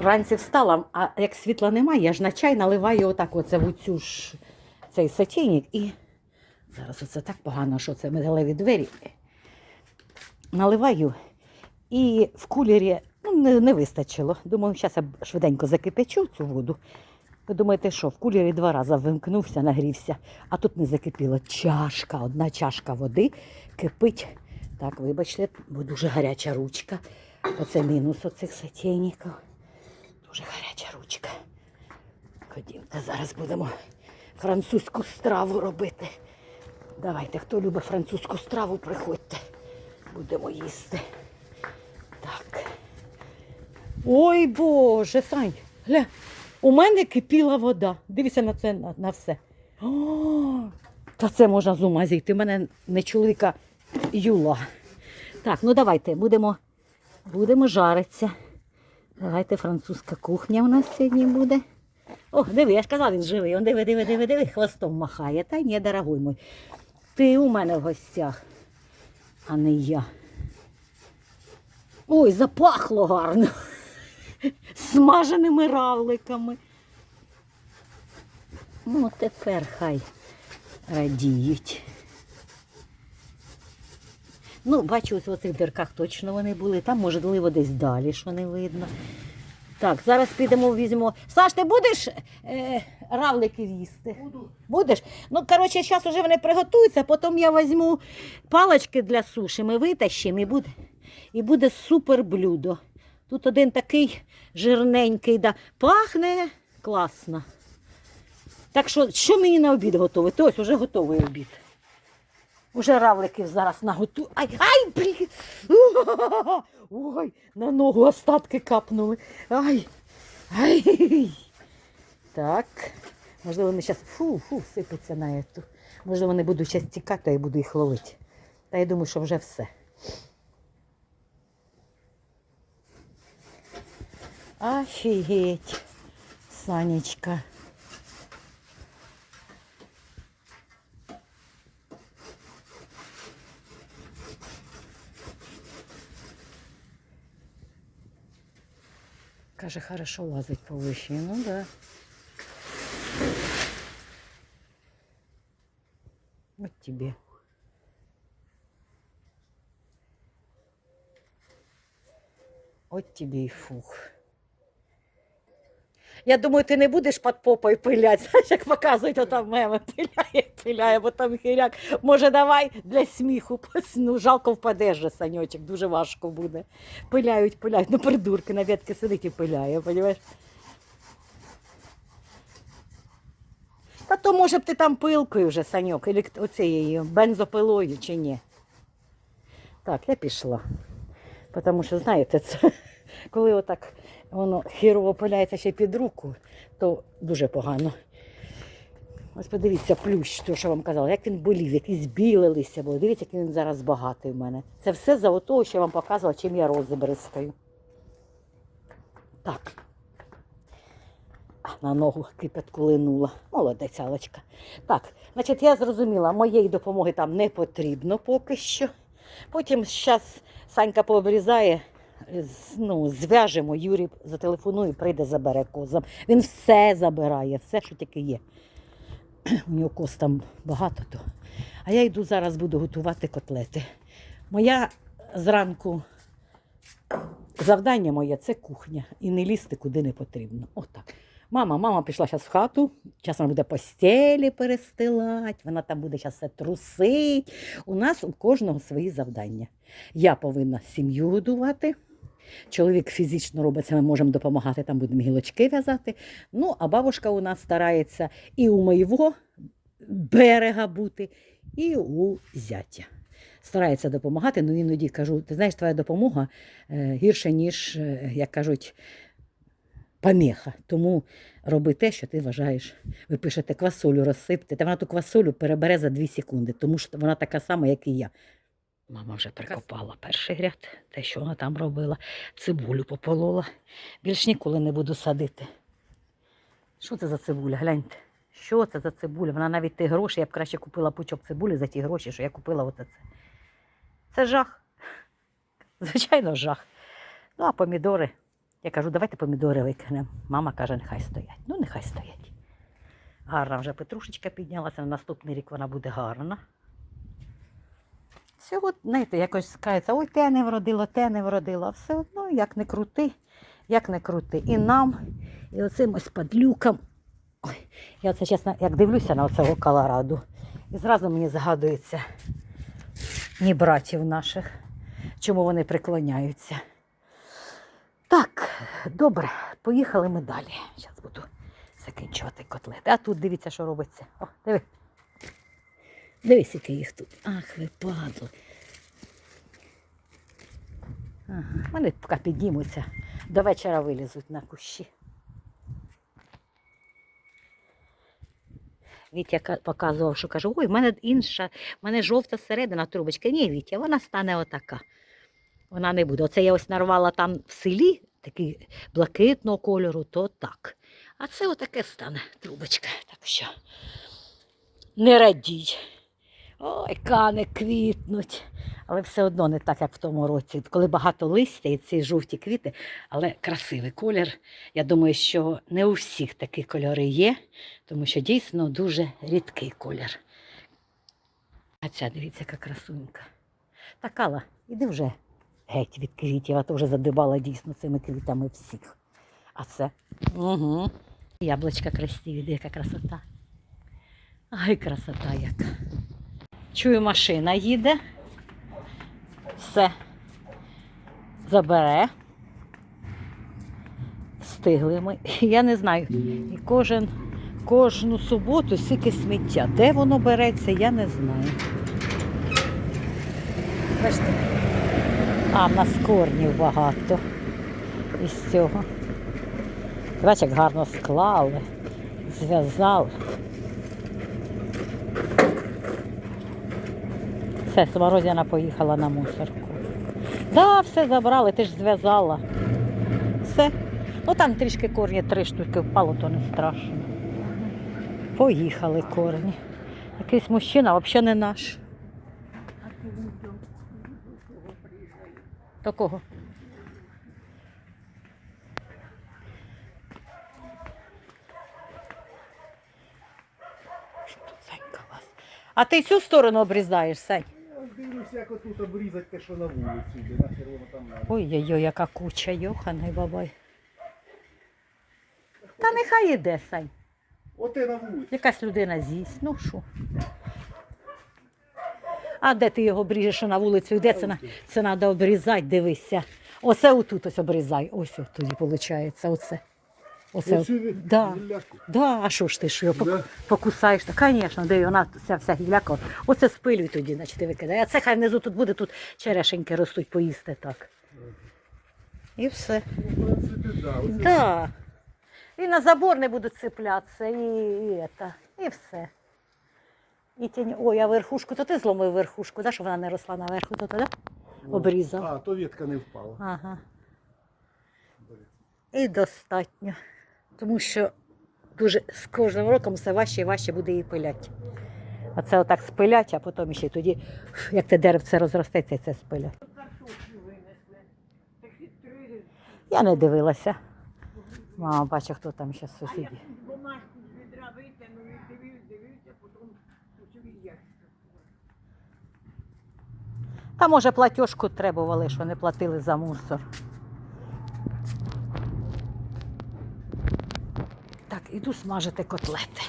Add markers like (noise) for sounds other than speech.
вранці встала, а як світла немає, я ж на чай наливаю отак оце в цю ж цей сотейник і зараз оце так погано, що це металеві двері. Наливаю і в кулері ну, не, не вистачило. Думаю, зараз я швиденько закипячу цю воду. Ви думаєте, що в кулері два рази вимкнувся, нагрівся, а тут не закипіло. Чашка, одна чашка води кипить. Так, вибачте, бо дуже гаряча ручка. Оце мінус оцих сотейників. Дуже гаряча ручка. Ходімте, зараз будемо французьку страву робити. Давайте, хто любить французьку страву, приходьте. Будемо їсти. Так. Ой Боже, Сань, гля, у мене кипіла вода. Дивися на це на, на все. О, та це можна з ума зійти. У мене не чоловіка Юла. Так, ну давайте будемо, будемо жаритися. Давайте французька кухня у нас сьогодні буде. О, диви, я ж казав, він живий. Он диви, диви, диви, диви, хвостом махає. Та ні, дорогой мой. Ти у мене в гостях, а не я. Ой, запахло гарно. Смаженими равликами. Ну, тепер хай радіють. Ну, бачу, ось в цих дирках точно вони були. Там, можливо, десь далі, що не видно. Так, зараз підемо, візьмемо. Саш, ти будеш е, равликів їсти? Буду. Будеш? Ну, коротше, зараз вже вони приготуються, потім я візьму палички для суші, ми витащимо і буде, і буде супер блюдо. Тут один такий жирненький, да. пахне класно. Так що, що мені на обід готувати? Ось вже готовий обід. Уже равликів зараз наготую. Ай, ай, блін! Ой, на ногу остатки капнули. Ай. Ай. Так. Можливо, вони зараз фу, фу, сипеться на ету. Можливо, вони будуть зараз тікати, а я буду їх ловити. Та я думаю, що вже все. Офігеть, Санечка. Каже, хорошо лазить по вишні. Ну да. Вот тебе. От тебе і фух. Я думаю, ти не будеш під попою пиляти, (laughs) знаєш, як показують, отам меми пиляє, пиляє, бо там хиряк. Може, давай для сміху, ну, жалко впадеш же, саньочок, дуже важко буде. Пиляють, пиляють, ну придурки на ветки сидить і пиляє, розумієш? Та то може б ти там пилкою вже, Саньок, или оцією бензопилою чи ні. Так, я пішла. Тому що, знаєте, це, (laughs) коли отак воно хірово пиляється ще під руку, то дуже погано. Ось подивіться, плющ, то, що вам казала, як він болів, якісь біле листя було. Дивіться, який він зараз багатий в мене. Це все за того, що я вам показувала, чим я рози бризкаю. Так. На ногу кипятку линула. Молодець, Алочка. Так, значить, я зрозуміла, моєї допомоги там не потрібно поки що. Потім зараз Санька пообрізає, ну, зв'яжемо, Юрій зателефонує, прийде, забере козам. Він все забирає, все, що тільки є. У нього коз там багато. То. А я йду зараз буду готувати котлети. Моя зранку завдання моє це кухня. І не лізти куди не потрібно. Отак. Мама, мама пішла зараз в хату, зараз вона буде постелі перестилати, вона там буде зараз все трусить. У нас у кожного свої завдання. Я повинна сім'ю годувати. Чоловік фізично робить це, ми можемо допомагати, там будемо гілочки в'язати. Ну, а бабушка у нас старається і у моєго берега бути, і у зятя. Старається допомагати, ну іноді кажу, ти знаєш, твоя допомога е, гірше, ніж, е, як кажуть, поміха. Тому роби те, що ти вважаєш. Ви пишете квасолю розсипте, та вона ту квасолю перебере за 2 секунди, тому що вона така сама, як і я. Мама вже прикопала перший ряд, те, що вона там робила, цибулю пополола. Більш ніколи не буду садити. Що це за цибуля? Гляньте. Що це за цибуля? Вона навіть ті гроші, я б краще купила пучок цибулі за ті гроші, що я купила оце це. Це жах. (laughs) Звичайно, жах. Ну, а помідори Я кажу, давайте помідори викинемо. Мама каже, нехай стоять. Ну, нехай стоять. Гарна вже петрушечка піднялася, на наступний рік вона буде гарна. Всього, знаєте, якось скається, ой, те не вродило, те не вродило. Все одно, як не крути, як не крути. І нам, і оцим ось падлюкам. Я оце чесно, як дивлюся на цього Колораду, і зразу мені згадується ні братів наших, чому вони преклоняються. Так, добре, поїхали ми далі. Зараз буду закінчувати котлети. А тут дивіться, що робиться. О, диви. Дивись, який їх тут. Ах, ви падли. Ага. Вони поки піднімуться, до вечора вилізуть на кущі. Вітя показував, що каже, ой, в мене інша, в мене жовта середина трубочка. Ні, Вітя, вона стане отака. Вона не буде. Оце я ось нарвала там в селі, такий блакитного кольору, то так. А це отаке стане трубочка. Так що не радій. Ой, кани квітнуть. Але все одно не так, як в тому році. Коли багато листя і ці жовті квіти, але красивий колір. Я думаю, що не у всіх такі кольори є, тому що дійсно дуже рідкий колір. А ця, дивіться, яка красунька. Та Кала, іди вже геть від квітів, а то вже задибала дійсно цими квітами всіх. А це угу. яблучка красиві, яка красота. Ай, красота яка. Чую, машина їде. Все. Забере. Встигли ми. Я не знаю. І кожен, кожну суботу стільки сміття. Де воно береться, я не знаю. Бачите? А, в нас корнів багато із цього. Бачиш, як гарно склали, зв'язали. Все, Смородина поїхала на мусорку. Да, все забрали, ти ж зв'язала. Все. Ну там трішки корні, три штуки впало, то не страшно. Поїхали корні. Якийсь мужчина взагалі не наш. До кого? Що тут Санька у вас? А ти цю сторону обрізаєш, Сань? Я дивлюся, як отут обрізати те, що на вулицю йде, нахер воно там надо. Ой-ой-ой, яка куча, йоханий бабай. Та нехай іде, Сань. Оте на вулицю. Якась людина з'їсть. Ну що? А де ти його обріжеш що на вулицю? Йде це, на... це треба обрізати, дивися. Оце отут ось обрізай. Ось от тоді виходить. Оце. Оце. Оцю Да. Да, а що ж ти ж його пок- Да. покусаєш? Та, звісно, де вона вся, вся гілляка. Оце спилюй тоді, значить, ти викидай. А це хай внизу тут буде, тут черешеньки ростуть, поїсти так. І все. Ну, в принципі, да. Оце Да. І на забор не будуть цеплятися, і, і, это, і все. І тінь... Ой, а верхушку, то ти зломив верхушку, да, щоб вона не росла наверху, то тоді О, обрізав. А, то ветка не впала. Ага. І достатньо. Тому що дуже з кожним роком все важче і важче буде її пиляти. Оце отак спилять, а потім ще тоді, як те деревце розростеться, це спилять. Я не дивилася. Мама бачить, хто там ще з сусідів. бумажку з відра витягнув дивився, дивився, потім у. Та може платіжку требували, що не платили за мусор. Іду смажити котлети.